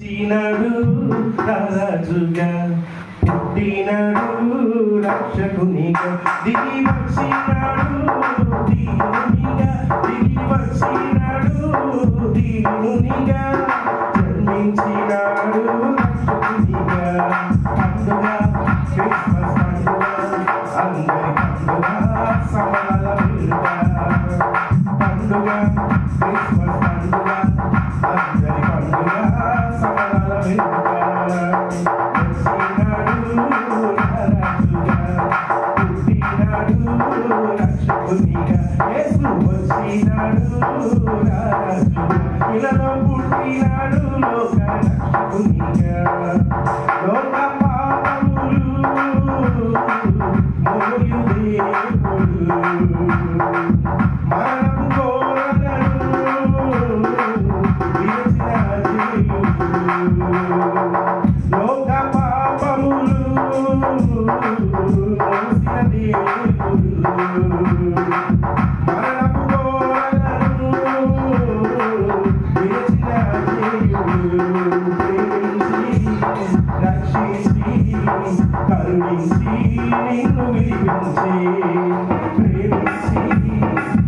పుట్టినడు రాజుగా పుట్టినడు రక్షకునిగా. దిగి వచ్చినాడు దీనునిగా దిగి వచ్చినాడు దీనునిగా జన్మించినాడు రక్షకునిగా. పండుగ క్రిస్మస్ పండుగ అందరి పండుగ సమయ. పుట్టినాడు ఇలలో పుట్టినాడు లోక Thank you. Carlos, sim, Luiz, sim, Preto, sim.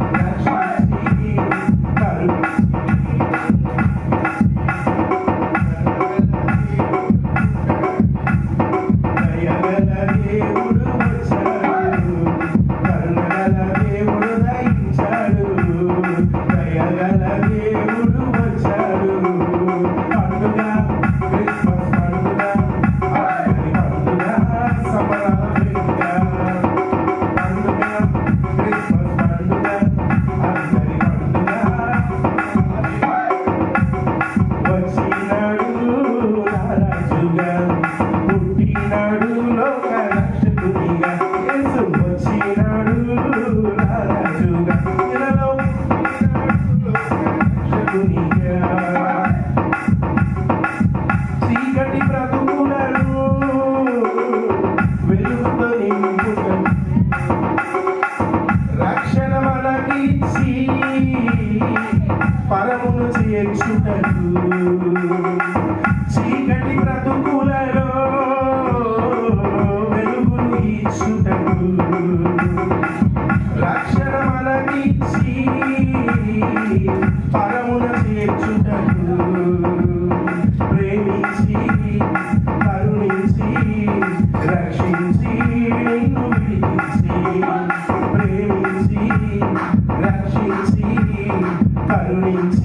but పరమును చేర్చుటకు చీకటి బ్రతుకులలో వెలుగును ఇచ్చుటకు రక్షణ మనకిచ్చి పరమున చేర్చుటకు ప్రేమించి కరుణించి రక్షించి means